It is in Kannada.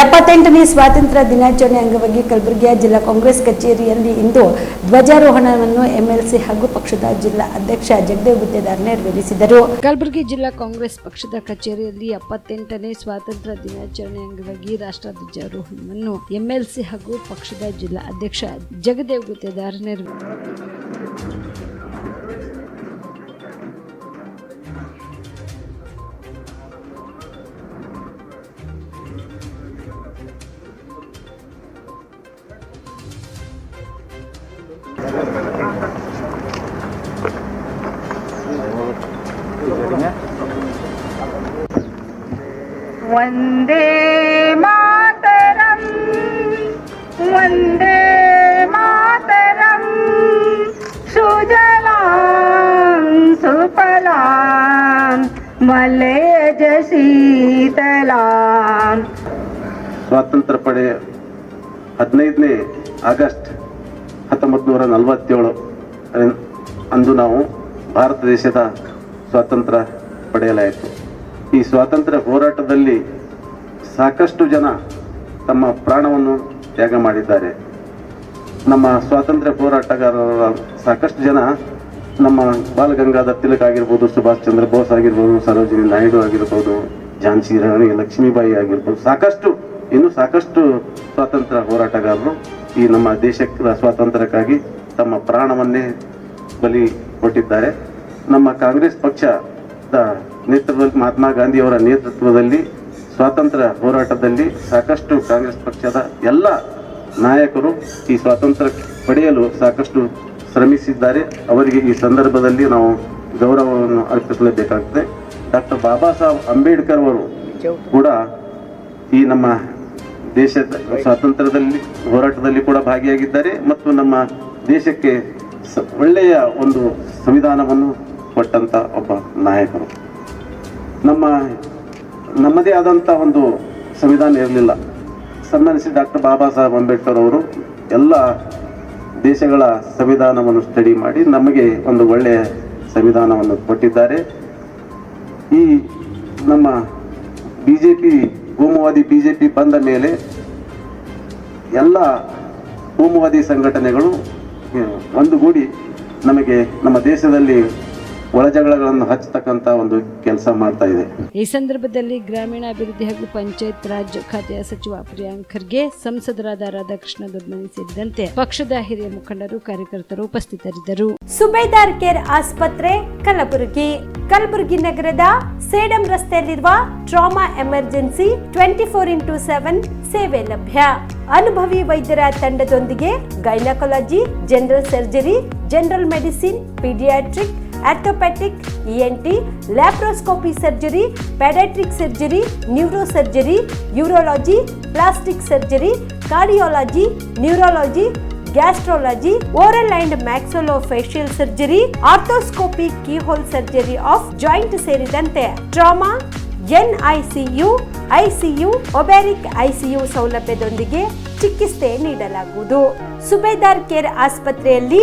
ಎಪ್ಪತ್ತೆಂಟನೇ ಸ್ವಾತಂತ್ರ್ಯ ದಿನಾಚರಣೆ ಅಂಗವಾಗಿ ಕಲಬುರಗಿಯ ಜಿಲ್ಲಾ ಕಾಂಗ್ರೆಸ್ ಕಚೇರಿಯಲ್ಲಿ ಇಂದು ಧ್ವಜಾರೋಹಣವನ್ನು ಎಂಎಲ್ಸಿ ಹಾಗೂ ಪಕ್ಷದ ಜಿಲ್ಲಾ ಅಧ್ಯಕ್ಷ ಜಗದೇವ್ ಗುತ್ತೇದಾರ್ ನೆರವೇರಿಸಿದರು. ಕಲಬುರಗಿ ಜಿಲ್ಲಾ ಕಾಂಗ್ರೆಸ್ ಪಕ್ಷದ ಕಚೇರಿಯಲ್ಲಿ ಎಪ್ಪತ್ತೆಂಟನೇ ಸ್ವಾತಂತ್ರ್ಯ ದಿನಾಚರಣೆ ಅಂಗವಾಗಿ ರಾಷ್ಟ್ರ ಧ್ವಜಾರೋಹಣವನ್ನು ಎಂಎಲ್ಸಿ ಹಾಗೂ ಪಕ್ಷದ ಜಿಲ್ಲಾ ಅಧ್ಯಕ್ಷ ಜಗದೇವ್ ಗುತ್ತೇದಾರ್ ನೆರವೇರಿಸಿದರು. ಒಂದೇ ಮಾತರಂ ಒಂದೇ ಮಾತರಂ, ಸುಜಲಾಂ ಸುಫಲಾಂ, ಮಲೇಜ ಶೀತಲಾಂ. ಸ್ವಾತಂತ್ರ್ಯ ಪಡೆ ಹದಿನೈದನೇ ಆಗಸ್ಟ್ ಹತ್ತೊಂಬತ್ತು ನೂರ ನಲವತ್ತೇಳು ಅಂದು ನಾವು ಭಾರತ ದೇಶದ ಸ್ವಾತಂತ್ರ್ಯ ಪಡೆಯಲಾಯಿತು. ಈ ಸ್ವಾತಂತ್ರ್ಯ ಹೋರಾಟದಲ್ಲಿ ಸಾಕಷ್ಟು ಜನ ತಮ್ಮ ಪ್ರಾಣವನ್ನು ತ್ಯಾಗ ಮಾಡಿದ್ದಾರೆ. ನಮ್ಮ ಸ್ವಾತಂತ್ರ್ಯ ಹೋರಾಟಗಾರರ ಸಾಕಷ್ಟು ಜನ ನಮ್ಮ ಬಾಲಗಂಗಾಧರ್ ತಿಲಕ್ ಆಗಿರ್ಬೋದು, ಸುಭಾಷ್ ಚಂದ್ರ ಬೋಸ್ ಆಗಿರ್ಬೋದು, ಸರೋಜಿನಿ ನಾಯ್ಡು ಆಗಿರ್ಬೋದು, ಝಾನ್ಸಿ ರಾಣಿ ಲಕ್ಷ್ಮೀಬಾಯಿ ಆಗಿರ್ಬೋದು, ಸಾಕಷ್ಟು, ಇನ್ನು ಸಾಕಷ್ಟು ಸ್ವಾತಂತ್ರ್ಯ ಹೋರಾಟಗಾರರು ಈ ನಮ್ಮ ದೇಶಕ್ಕೆ ಸ್ವಾತಂತ್ರ್ಯಕ್ಕಾಗಿ ತಮ್ಮ ಪ್ರಾಣವನ್ನೇ ಬಲಿ ಕೊಟ್ಟಿದ್ದಾರೆ. ನಮ್ಮ ಕಾಂಗ್ರೆಸ್ ಪಕ್ಷದ ನೇತೃತ್ವದಲ್ಲಿ ಮಹಾತ್ಮ ಗಾಂಧಿಯವರ ನೇತೃತ್ವದಲ್ಲಿ ಸ್ವಾತಂತ್ರ್ಯ ಹೋರಾಟದಲ್ಲಿ ಸಾಕಷ್ಟು ಕಾಂಗ್ರೆಸ್ ಪಕ್ಷದ ಎಲ್ಲ ನಾಯಕರು ಈ ಸ್ವಾತಂತ್ರ್ಯ ಪಡೆಯಲು ಸಾಕಷ್ಟು ಶ್ರಮಿಸಿದ್ದಾರೆ. ಅವರಿಗೆ ಈ ಸಂದರ್ಭದಲ್ಲಿ ನಾವು ಗೌರವವನ್ನು ಅರ್ಪಿಸಲೇಬೇಕಾಗ್ತದೆ. ಡಾಕ್ಟರ್ ಬಾಬಾ ಸಾಹೇಬ್ ಅಂಬೇಡ್ಕರ್ ಅವರು ಕೂಡ ಈ ನಮ್ಮ ದೇಶದ ಸ್ವಾತಂತ್ರ್ಯದಲ್ಲಿ, ಹೋರಾಟದಲ್ಲಿ ಕೂಡ ಭಾಗಿಯಾಗಿದ್ದಾರೆ ಮತ್ತು ನಮ್ಮ ದೇಶಕ್ಕೆ ಒಳ್ಳೆಯ ಒಂದು ಸಂವಿಧಾನವನ್ನು ಕೊಟ್ಟಂತ ಒಬ್ಬ ನಾಯಕರು. ನಮ್ಮ, ನಮ್ಮದೇ ಆದಂಥ ಒಂದು ಸಂವಿಧಾನ ಇರಲಿಲ್ಲ. ಸನ್ಮಾನಿಸಿ ಡಾಕ್ಟರ್ ಬಾಬಾ ಸಾಹೇಬ್ ಅಂಬೇಡ್ಕರ್ ಅವರು ಎಲ್ಲ ದೇಶಗಳ ಸಂವಿಧಾನವನ್ನು ಸ್ಟಡಿ ಮಾಡಿ ನಮಗೆ ಒಂದು ಒಳ್ಳೆಯ ಸಂವಿಧಾನವನ್ನು ಕೊಟ್ಟಿದ್ದಾರೆ. ಈ ನಮ್ಮ ಬಿ ಜೆ ಪಿ ಕೋಮುವಾದಿ ಬಿ ಜೆ ಪಿ ಬಂದ ಮೇಲೆ ಎಲ್ಲ ಕೋಮುವಾದಿ ಸಂಘಟನೆಗಳು ಒಂದುಗೂಡಿ ನಮಗೆ ನಮ್ಮ ದೇಶದಲ್ಲಿ ಒಳಜಗಳಗಳನ್ನು ಹಚ್ಚತಕ್ಕಂಥ ಒಂದು ಕೆಲಸ ಮಾಡ್ತಾ ಇದೆ. ಈ ಸಂದರ್ಭದಲ್ಲಿ ಗ್ರಾಮೀಣಾಭಿವೃದ್ಧಿ ಹಾಗೂ ಪಂಚಾಯತ್ ರಾಜ್ ಖಾತೆಯ ಸಚಿವ ಪ್ರಿಯಾಂಕ್ ಖರ್ಗೆ ಸಂಸದರಾದ ರಾಧಾಕೃಷ್ಣ ದೊಡ್ಮನಿ ಸೇರಿದಂತೆ ಪಕ್ಷದ ಹಿರಿಯ ಮುಖಂಡರು ಕಾರ್ಯಕರ್ತರು ಉಪಸ್ಥಿತರಿದ್ದರು. ಸುಬೇದಾರ್ ಕೇರ್ ಆಸ್ಪತ್ರೆ ಕಲಬುರಗಿ. ಕಲಬುರಗಿ ನಗರದ ಸೇಡಂ ರಸ್ತೆಯಲ್ಲಿರುವ trauma emergency twenty four into seven ಸೇವೆ ಲಭ್ಯ. ಅನುಭವಿ ವೈದ್ಯರ ತಂಡದೊಂದಿಗೆ gynaecology general surgery general medicine paediatric orthopaedic ENT laparoscopy surgery paediatric surgery neuro surgery urology plastic surgery cardiology neurology gastrology oral and maxillo facial surgery arthroscopy keyhole surgery of joint ಸೇರಿದಂತೆ. Trauma N I C U NICU I ಒಬ್ಯಾರಿಕ್ ICU ಸೌಲಭ್ಯದೊಂದಿಗೆ ಚಿಕಿತ್ಸೆ ನೀಡಲಾಗುವುದು. ಸುಬೇದಾರ್ ಕೇರ್ ಆಸ್ಪತ್ರೆಯಲ್ಲಿ